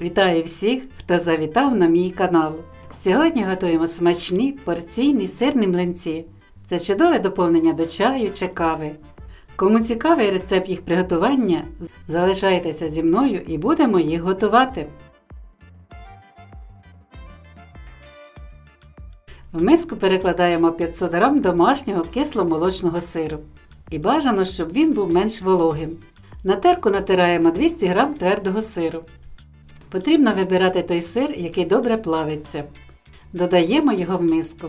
Вітаю всіх, хто завітав на мій канал. Сьогодні готуємо смачні порційні сирні млинці. Це чудове доповнення до чаю чи кави. Кому цікавий рецепт їх приготування, залишайтеся зі мною і будемо їх готувати. В миску перекладаємо 500 г домашнього кисломолочного сиру. І бажано, щоб він був менш вологим. На терку натираємо 200 г твердого сиру. Потрібно вибирати той сир, який добре плавиться. Додаємо його в миску.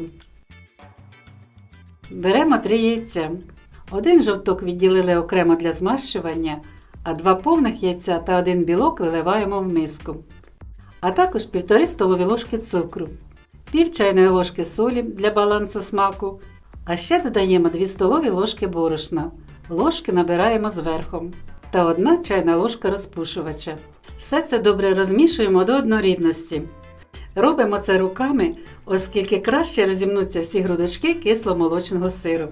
Беремо 3 яйця. Один жовток відділили окремо для змащування, а два повних яйця та один білок виливаємо в миску. А також 1,5 столові ложки цукру, пів чайної ложки солі для балансу смаку, а ще додаємо 2 столові ложки борошна. Ложки набираємо зверху та 1 чайна ложка розпушувача. Все це добре розмішуємо до однорідності. Робимо це руками, оскільки краще розімнуться всі грудочки кисломолочного сиру.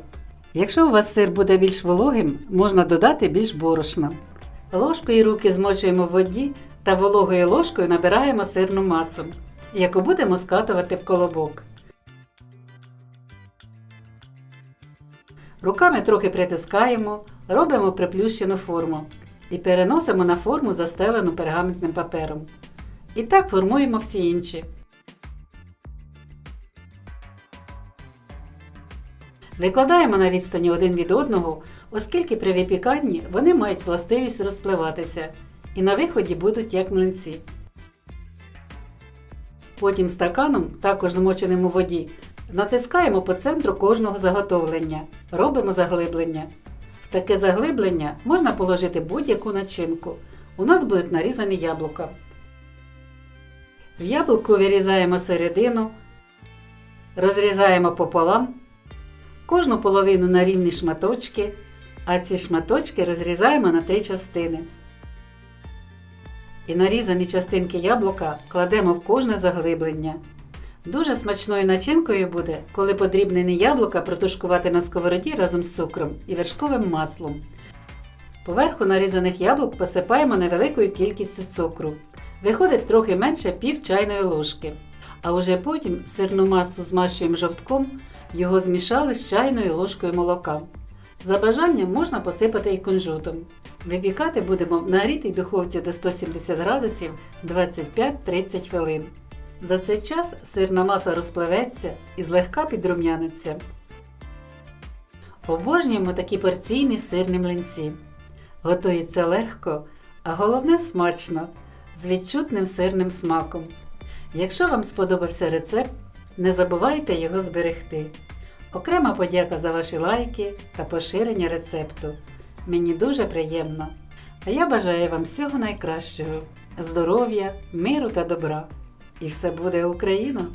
Якщо у вас сир буде більш вологим, можна додати більш борошна. Ложкою руки змочуємо в воді та вологою ложкою набираємо сирну масу, яку будемо скатувати в колобок. Руками трохи притискаємо, робимо приплющену форму і переносимо на форму, застелену пергаментним папером. І так формуємо всі інші. Викладаємо на відстані один від одного, оскільки при випіканні вони мають властивість розпливатися і на виході будуть як млинці. Потім стаканом, також змоченим у воді, натискаємо по центру кожного заготовлення. Робимо заглиблення. В таке заглиблення можна положити будь-яку начинку. У нас будуть нарізані яблука. В яблуку вирізаємо середину, розрізаємо пополам, кожну половину на рівні шматочки, а ці шматочки розрізаємо на три частини. І нарізані частинки яблука кладемо в кожне заглиблення. Дуже смачною начинкою буде, коли подрібнені яблука протушкувати на сковороді разом з цукром і вершковим маслом. Поверху нарізаних яблук посипаємо невеликою кількістю цукру. Виходить трохи менше пів чайної ложки. А уже потім сирну масу змащуємо жовтком, його змішали з чайною ложкою молока. За бажанням можна посипати і кунжутом. Випікати будемо в нагрітій духовці до 170 градусів 25-30 хвилин. За цей час сирна маса розпливеться і злегка підрум'яниться. Обожнюємо такі порційні сирні млинці. Готується легко, а головне смачно, з відчутним сирним смаком. Якщо вам сподобався рецепт, не забувайте його зберегти. Окрема подяка за ваші лайки та поширення рецепту. Мені дуже приємно. А я бажаю вам всього найкращого, здоров'я, миру та добра. І все буде Україна!